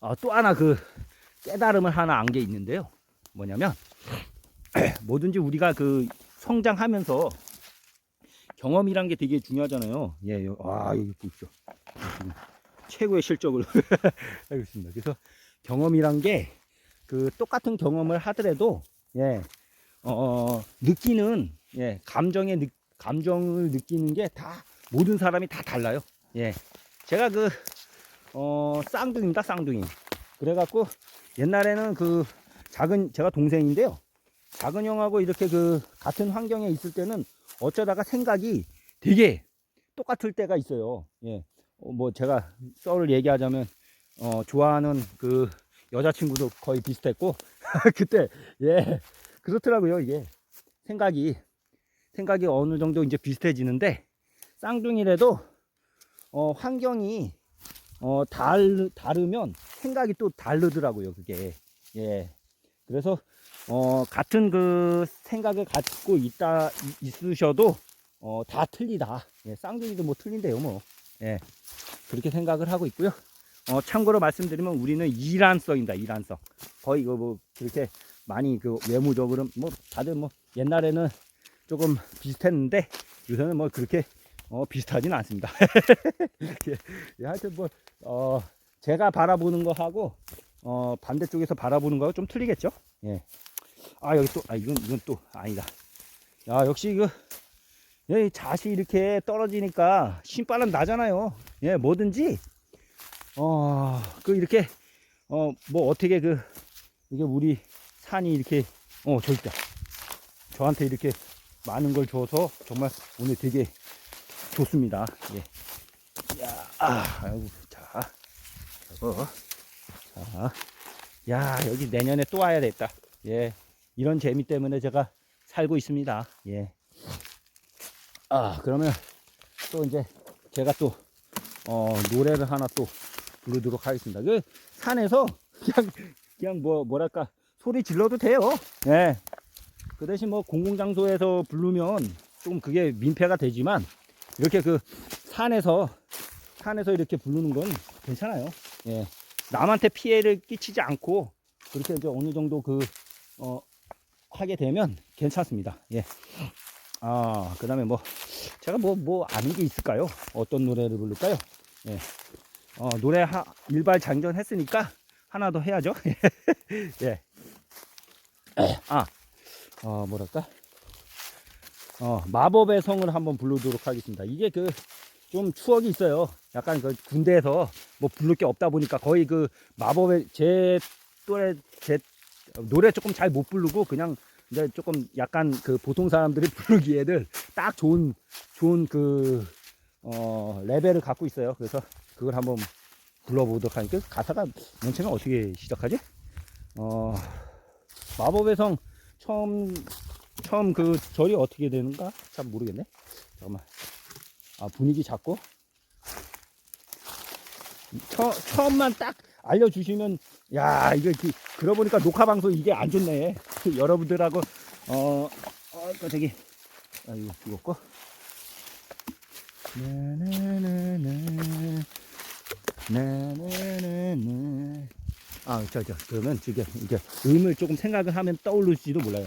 어, 또 하나 그 깨달음을 하나 안 게 있는데요. 뭐냐면 뭐든지 우리가 그 성장하면서 경험이란 게 되게 중요하잖아요. 예, 요- 아 여기 보십시오. 최고의 실적을 하고 있습니다. 그래서 경험이란 게 그 똑같은 경험을 하더라도 예, 어, 느끼는 예, 감정의 느, 감정을 느끼는 게 다 모든 사람이 다 달라요. 예, 제가 그 어, 쌍둥이입니다, 쌍둥이. 그래갖고 옛날에는 그 작은 제가 동생인데요. 작은 형하고 이렇게 그 같은 환경에 있을 때는 어쩌다가 생각이 되게 똑같을 때가 있어요. 예. 어, 뭐 제가 썰을 얘기하자면 어, 좋아하는 그 여자친구도 거의 비슷했고 그때 예 그렇더라고요 이게 생각이 생각이 어느 정도 이제 비슷해지는데 쌍둥이라도 어, 환경이 어, 달, 다르면 생각이 또 다르더라고요 그게. 예. 그래서 어, 같은 그 생각을 갖고 있다 이- 있으셔도 어, 다 틀리다. 예, 쌍둥이도 뭐 틀린데요 뭐. 예, 그렇게 생각을 하고 있고요. 어, 참고로 말씀드리면 우리는 이란성입니다. 이란성. 거의 이거 뭐 그렇게 많이 그 외모적으로 뭐 다들 뭐 옛날에는 조금 비슷했는데 요새는 뭐 그렇게 어, 비슷하지는 않습니다. 예, 예, 하여튼 뭐 어, 제가 바라보는 거하고 어, 반대쪽에서 바라보는 거하고 좀 틀리겠죠? 예. 아 여기 또 아 이건 이건 또 아니다. 야 역시 이거 여기 잣이 이렇게 떨어지니까 신바람 나잖아요. 예 뭐든지 어, 그 이렇게 어, 뭐 어떻게 그 이게 우리 산이 이렇게 어, 저 있다. 저한테 이렇게 많은 걸 줘서 정말 오늘 되게 좋습니다. 예. 야, 아, 아이고, 자, 저거, 자, 야, 여기 내년에 또 와야 됐다. 예, 이런 재미 때문에 제가 살고 있습니다. 예. 아, 그러면 또 이제 제가 또 어, 노래를 하나 또 부르도록 하겠습니다. 그 산에서 그냥 그냥 뭐 뭐랄까 소리 질러도 돼요. 예. 그 대신 뭐 공공장소에서 부르면 좀 그게 민폐가 되지만 이렇게 그 산에서 산에서 이렇게 부르는 건 괜찮아요. 예. 남한테 피해를 끼치지 않고 그렇게 이제 어느 정도 그 어, 하게 되면 괜찮습니다. 예. 아, 그다음에 뭐 제가 뭐뭐 아는 게 있을까요? 어떤 노래를 부를까요? 예. 어, 노래 하, 일발 장전 했으니까 하나 더 해야죠. 예. 아, 어, 뭐랄까? 어, 마법의 성을 한번 부르도록 하겠습니다. 이게 그, 좀 추억이 있어요. 약간 그 군대에서 뭐 부를 게 없다 보니까 거의 그 마법의, 제 또래, 제 노래 조금 잘 못 부르고 그냥 이제 조금 약간 그 보통 사람들이 부르기에는 딱 좋은, 좋은 그, 어, 레벨을 갖고 있어요. 그래서 그걸 한번 불러보도록 하니까 가사가 맨 처음에 어떻게 시작하지? 어 마법의 성 처음 처음 그 절이 어떻게 되는가 잘 모르겠네. 잠깐만. 아 분위기 잡고 처, 처음만 딱 알려주시면 야 이거 그, 그러고 보니까 녹화 방송 이게 안 좋네. 여러분들하고 어, 어그 저기 아 이거 이거 나나나나 나나나나 아, 저, 저, 그러면 지금 이제 음을 조금 생각을 하면 떠오를지도 몰라요.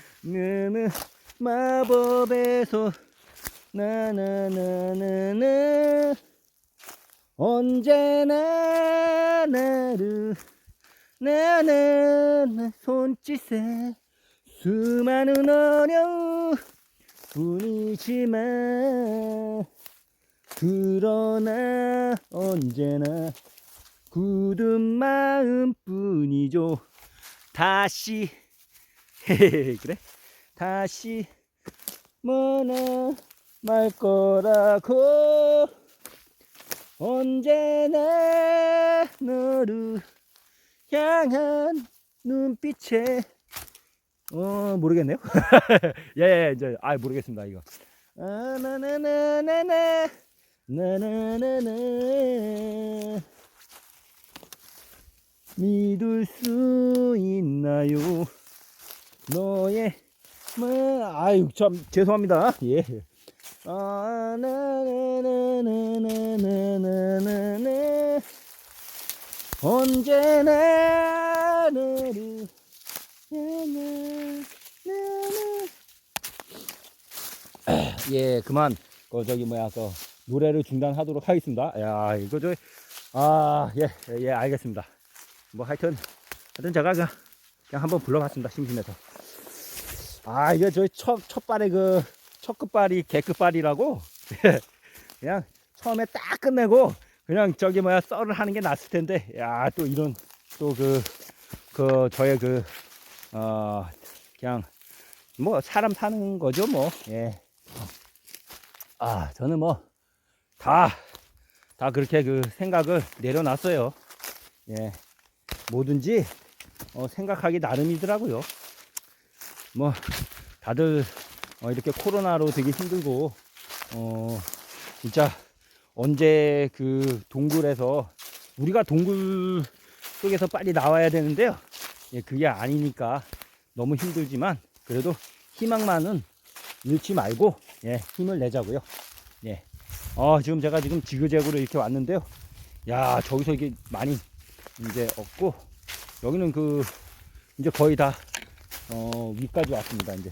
는 마법에서, 나나나나나, 언제나 나를, 나나나, 손짓에, 수많은 어려움, 뿐이지만, 그러나 언제나 굳은 마음뿐이죠. 다시 헤헤 그래? 다시 뭐나 말 거라고 언제나 너 너를 향한 눈빛에 어 모르겠네요. 예, 예 이제 아 모르겠습니다 이거. 아, 나나나나나 나나나나 믿을 수 있나요? 너의 뭐 아유 참 죄송합니다. 예. 아 나나나나나나나나 언제나 너를 예 그만 그 저기 뭐야 그 노래를 중단하도록 하겠습니다. 야 이거 저아예예 예, 알겠습니다. 뭐 하여튼 하여튼 제가 그냥 한번 불러봤습니다 심심해서. 아 이게 저희 첫 첫발의 그첫 끝발이 개끝발이라고? 그냥 처음에 딱 끝내고 그냥 저기 뭐야 썰을 하는 게 낫을 텐데. 야 또 이런 또 그 그 저의 그 어 그냥 뭐 사람 사는 거죠 뭐. 예. 아 저는 뭐 다 다 그렇게 그 생각을 내려놨어요. 예. 뭐든지 어, 생각하기 나름이더라고요 뭐 다들 어, 이렇게 코로나로 되게 힘들고 어 진짜 언제 그 동굴에서 우리가 동굴 속에서 빨리 나와야 되는데요. 예, 그게 아니니까 너무 힘들지만 그래도 희망만은 잃지 말고 예, 힘을 내자고요. 예. 어, 지금 제가 지금 지그재그로 이렇게 왔는데요. 야, 저기서 이게 많이 이제 없고 여기는 그 이제 거의 다 어, 위까지 왔습니다. 이제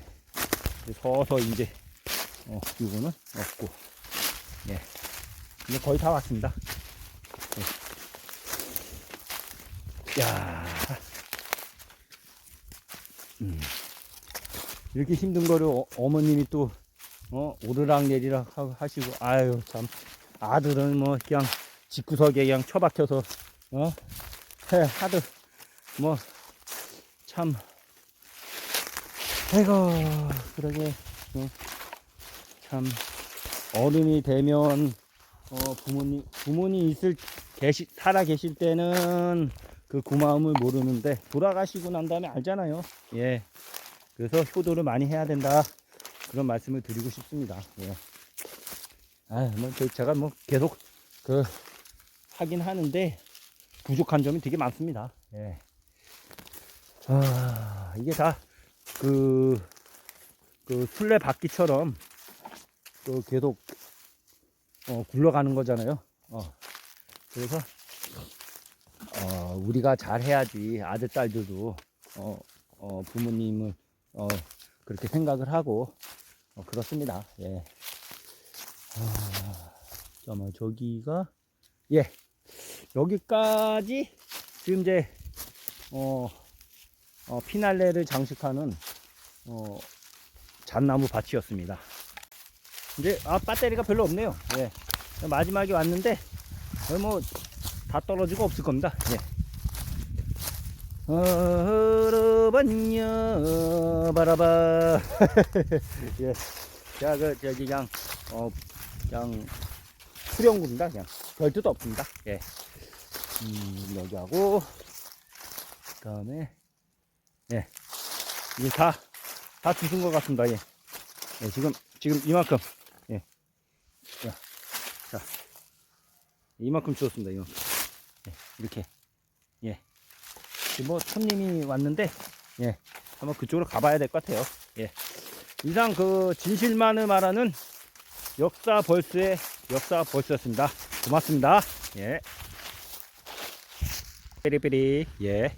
서서 이제 어, 이거는 없고 예. 이제 거의 다 왔습니다. 예. 야, 음. 이렇게 힘든 거를 어, 어머님이 또 어, 오르락 내리락 하- 하시고 아유 참 아들은 뭐 그냥 집구석에 그냥 처박혀서 어 해, 하드 뭐참 아이고 그러게 어, 참 어른이 되면 어, 부모님 부모님 있을 계시 살아 계실 때는 그 고마움을 모르는데 돌아가시고 난 다음에 알잖아요. 예. 그래서 효도를 많이 해야 된다. 그런 말씀을 드리고 싶습니다. 예. 아, 뭐 저- 제가 뭐 계속 그 하긴 하는데 부족한 점이 되게 많습니다. 예. 아, 이게 다 그, 그 술래 바퀴처럼 또 계속 어, 굴러가는 거잖아요. 어. 그래서 어, 우리가 잘 해야지 아들 딸들도 어, 어, 부모님을 어, 그렇게 생각을 하고 어, 그렇습니다. 예. 아, 잠깐만 저기가 예 여기까지 지금 이제 어, 어, 피날레를 장식하는 어, 잣나무 밭이었습니다. 이제 아 배터리가 별로 없네요. 예. 마지막에 왔는데 거의 뭐 다 떨어지고 없을 겁니다. 예. 어러반요 바라바 예. 제가 그 저기 그냥 어 그냥 수령구입니다. 그냥 별뜻 없습니다. 예. 음, 여기 하고 그다음에 예. 이게 다다 주신 것 같습니다. 예. 예, 지금 지금 이만큼 예. 자, 자 이만큼 주었습니다. 이만큼. 예, 이렇게 예. 이뭐 손님이 왔는데 예. 한번 그쪽으로 가봐야 될 것 같아요. 예. 이상 그 진실만을 말하는 역사 벌스의 역사 벌스였습니다. 고맙습니다. 예. 삐리삐리 예.